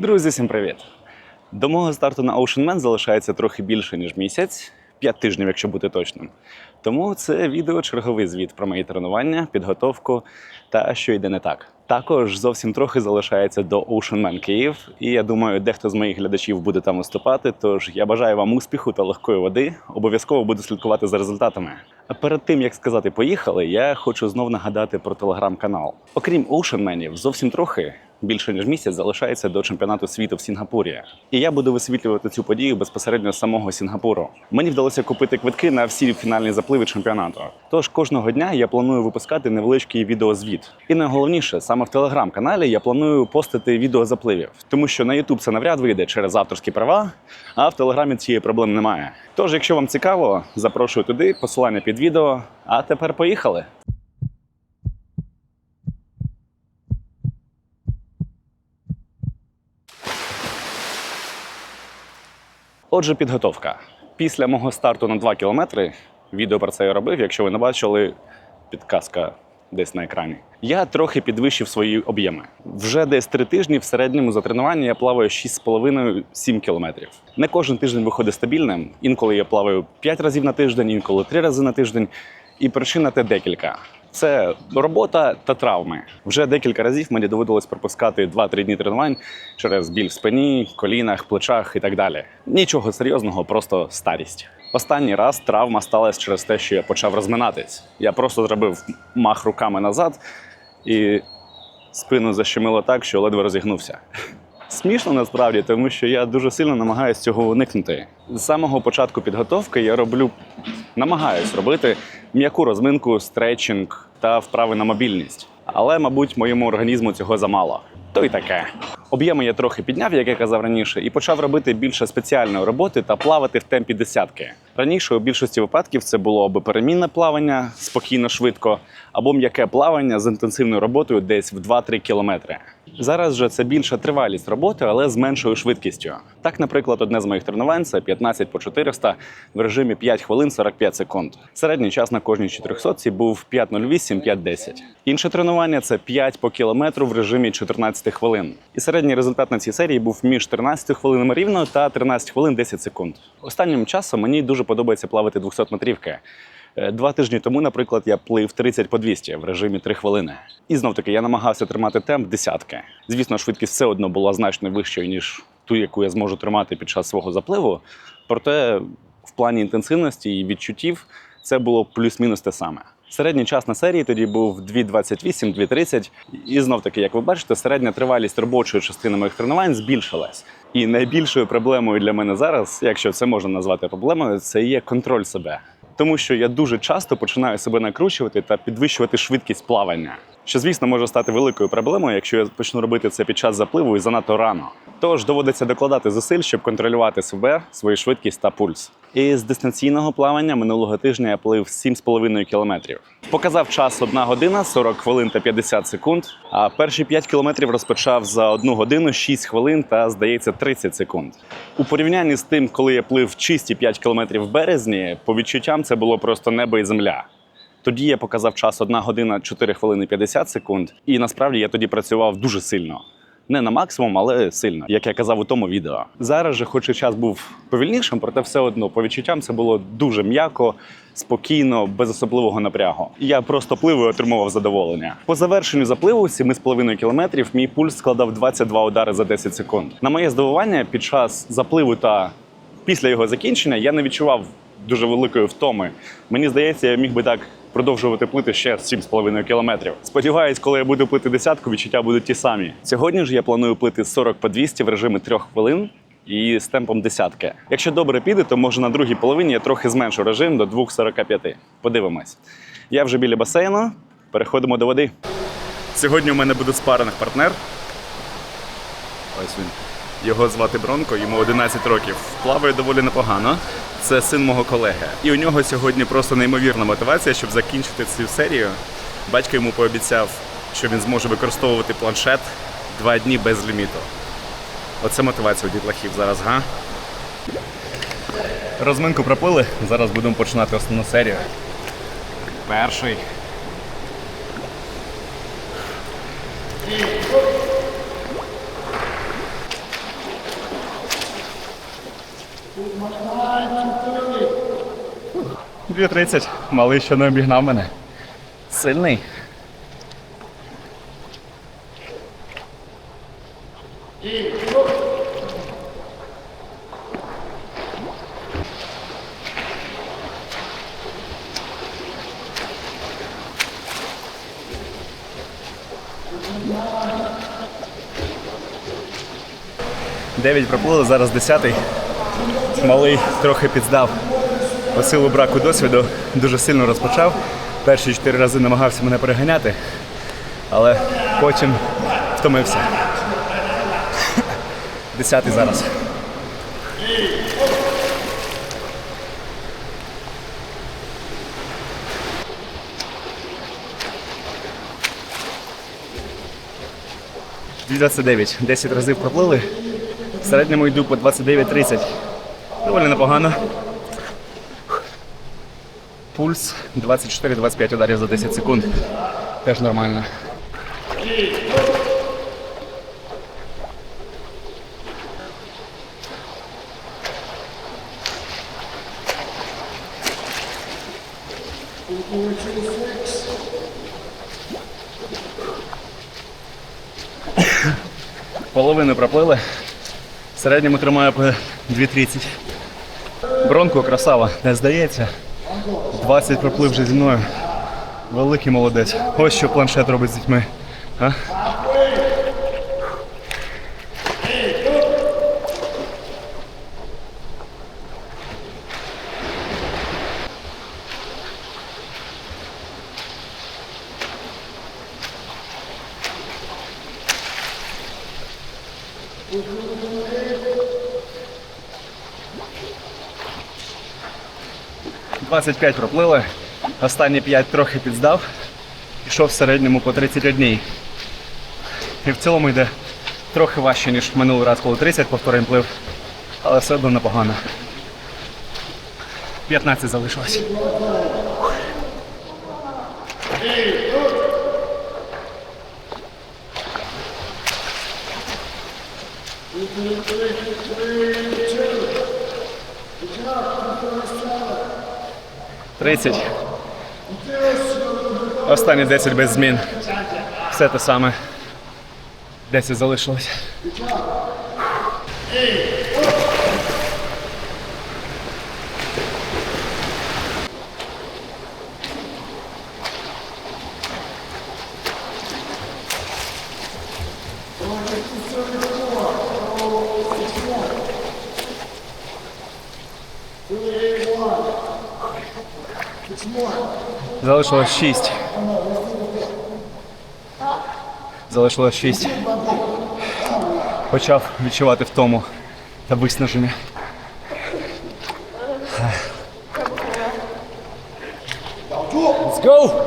Друзі, всім привіт! До мого старту на Ocean Man залишається трохи більше, ніж місяць, 5 тижнів, якщо бути точним. Тому це відео черговий звіт про мої тренування, підготовку та що йде не так. Також зовсім трохи залишається до Ocean Man Київ, і я думаю, дехто з моїх глядачів буде там виступати. Тож я бажаю вам успіху та легкої води. Обов'язково буду слідкувати за результатами. А перед тим як сказати поїхали, я хочу знов нагадати про телеграм-канал. Окрім Ocean Manів, зовсім трохи. Більше ніж місяць залишається до чемпіонату світу в Сінгапурі, і я буду висвітлювати цю подію безпосередньо з самого Сінгапуру. Мені вдалося купити квитки на всі фінальні запливи чемпіонату. Тож кожного дня я планую випускати невеличкий відеозвіт. І найголовніше, саме в телеграм-каналі я планую постити відео запливів, тому що на YouTube це навряд вийде через авторські права, а в телеграмі цієї проблеми немає. Тож, якщо вам цікаво, запрошую туди, посилання під відео. А тепер поїхали. Отже, підготовка. Після мого старту на 2 кілометри, відео про це я робив, якщо ви не бачили, підказка десь на екрані. Я трохи підвищив свої об'єми. Вже десь три тижні в середньому за тренування я плаваю 6,5-7 кілометрів. Не кожен тиждень виходить стабільним. Інколи я плаваю 5 разів на тиждень, інколи 3 рази на тиждень. І причин на те декілька. Це робота та травми. Вже декілька разів мені доводилось пропускати 2-3 дні тренувань через біль в спині, колінах, плечах і так далі. Нічого серйозного, просто старість. Останній раз травма сталася через те, що я почав розминатись. Я просто зробив мах руками назад і спину защемило так, що ледве розігнувся. Смішно насправді, тому що я дуже сильно намагаюся цього уникнути. З самого початку підготовки я роблю, намагаюсь робити м'яку розминку, стретчинг та вправи на мобільність. Але, мабуть, моєму організму цього замало. То й таке. Об'єми я трохи підняв, як я казав раніше, і почав робити більше спеціальної роботи та плавати в темпі десятки. Раніше у більшості випадків це було або перемінне плавання спокійно, швидко, або м'яке плавання з інтенсивною роботою десь в 2-3 кілометри. Зараз же це більша тривалість роботи, але з меншою швидкістю. Так, наприклад, одне з моїх тренувань це 15 по 400 в режимі 5 хвилин 45 секунд. Середній час на кожній 400 був 5.08-5.10. Інше тренування це 5 по кілометру в режимі 14 хвилин. І середній результат на цій серії був між 13 хвилинами рівно та 13 хвилин 10 секунд. Останнім часом мені дуже подобається плавати 200 метрівки. Е, Два тижні тому, наприклад, я плив 30 по 200 в режимі 3 хвилини. І знов таки я намагався тримати темп десятки. Звісно, швидкість все одно була значно вищою, ніж ту, яку я зможу тримати під час свого запливу. Проте в плані інтенсивності і відчуттів це було плюс-мінус те саме. Середній час на серії тоді був 2.28, 2.30. І знов таки, як ви бачите, середня тривалість робочої частини моїх тренувань збільшилась. І найбільшою проблемою для мене зараз, якщо це можна назвати проблемою, це є контроль себе. Тому що я дуже часто починаю себе накручувати та підвищувати швидкість плавання, що, звісно, може стати великою проблемою, якщо я почну робити це під час запливу і занадто рано. Тож доводиться докладати зусиль, щоб контролювати себе, свою швидкість та пульс. І з дистанційного плавання минулого тижня я плив 7,5 кілометрів. Показав час 1 година 40 хвилин та 50 секунд. А перші 5 кілометрів розпочав за 1 годину 6 хвилин та, здається, 30 секунд. У порівнянні з тим, коли я плив чисті 5 кілометрів в березні, по відчуттям це було просто небо і земля. Тоді я показав час 1 година 4 хвилини 50 секунд, і насправді я тоді працював дуже сильно. Не на максимум, але сильно, як я казав у тому відео. Зараз же, хоч і час був повільнішим, проте все одно по відчуттям це було дуже м'яко, спокійно, без особливого напрягу. Я просто плив і отримував задоволення. По завершенню запливу 7,5 кілометрів мій пульс складав 22 удари за 10 секунд. На моє здивування, під час запливу та після його закінчення я не відчував дуже великої втоми. Мені здається, я міг би так продовжувати плити ще 7,5 кілометрів. Сподіваюсь, коли я буду плити десятку, відчуття будуть ті самі. Сьогодні ж я планую плити 40 по 200 в режимі 3 хвилин. І з темпом десятки. Якщо добре піде, то може на другій половині я трохи зменшу режим до 2.45. Подивимось. Я вже біля басейну. Переходимо до води. Сьогодні у мене буде спарених партнер. Ось він. Його звати Бронко, йому 11 років. Плаває доволі непогано. Це син мого колеги. І у нього сьогодні просто неймовірна мотивація, щоб закінчити цю серію. Батько йому пообіцяв, що він зможе використовувати планшет два дні без ліміту. Оце мотивація у дітлахів зараз, га? Розминку пропили. Зараз будемо починати основну серію. Перший. Дві тридцять. Малий ще не обігнав мене. Сильний. Дев'ять проплили, зараз десятий. Малий трохи підздав. По силу браку досвіду дуже сильно розпочав. Перші чотири рази намагався мене переганяти, але потім втомився. Десятий зараз. Дві 29. 10 разів проплили. В середньому йду по 29-30. Доволі непогано. Пульс 24-25 ударів за 10 секунд. Теж нормально. Половину проплили. В середньому тримаю по 2.30. Бронко красава, не здається. 20 проплив вже зі мною. Великий молодець. Ось що планшет робить з дітьми. А? – 25 проплили. Останні 5 трохи підздав. Пішов в середньому по 31. І в цілому йде трохи важче, ніж минулий раз, коли 30 повторень плив. Але все одно непогано. 15 залишилось. Тридцять. Останні 10 без змін. Все те саме. 10 залишилось. Залишилось 6. Залишилось 6. Почав відчувати втому та виснаження. Let's go!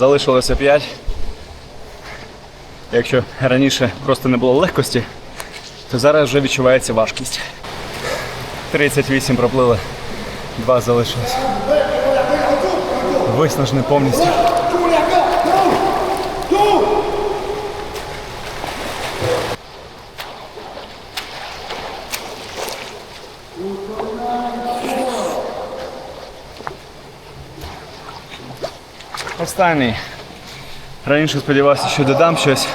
Залишилося 5. Якщо раніше просто не було легкості, то зараз вже відчувається важкість. 38 проплили, 2 залишилось. Виснажений повністю. Останній. Раніше сподівався, що додам щось,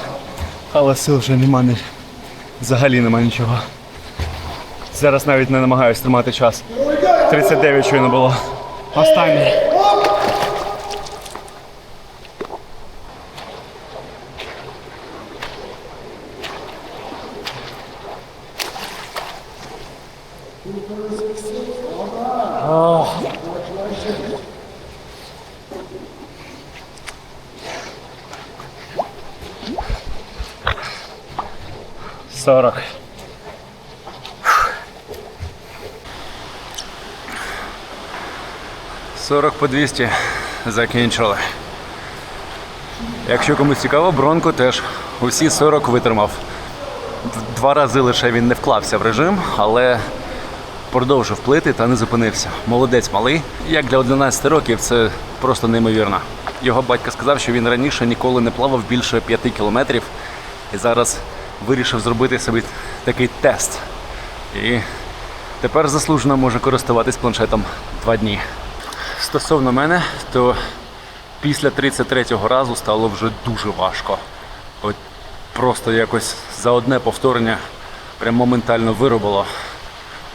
але сил вже нема ні- взагалі нема нічого. Зараз навіть не намагаюся тримати час. 39 щойно було. Останній. Сорок. Сорок по 200 закінчили. Якщо комусь цікаво, Бронко теж усі 40 витримав. Два рази лише він не вклався в режим, але продовжив плити та не зупинився. Молодець малий. Як для 11 років, це просто неймовірно. Його батько сказав, що він раніше ніколи не плавав більше 5 кілометрів і зараз вирішив зробити собі такий тест. І тепер заслужено може користуватись планшетом два дні. Стосовно мене, то після 33-го разу стало вже дуже важко. От просто якось за одне повторення прям моментально виробило.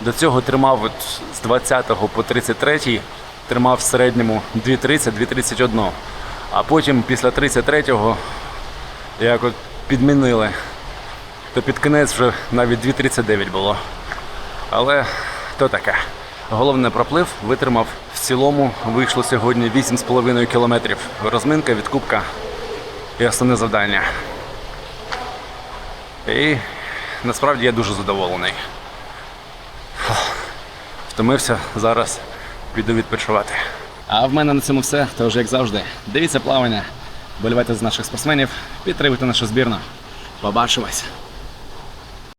До цього тримав от з 20 по 33 тримав в середньому 2.30-2.31. А потім після 33-го як от підмінили. То під кінець вже навіть 2.39 було. Але то таке. Головне проплив витримав. В цілому вийшло сьогодні 8,5 кілометрів. Розминка, відкупка і основне завдання. І насправді я дуже задоволений. Втомився, зараз піду відпочивати. А в мене на цьому все. Тож, як завжди, дивіться плавання, болівайте з наших спортсменів, підтримуйте нашу збірну. Побачимось!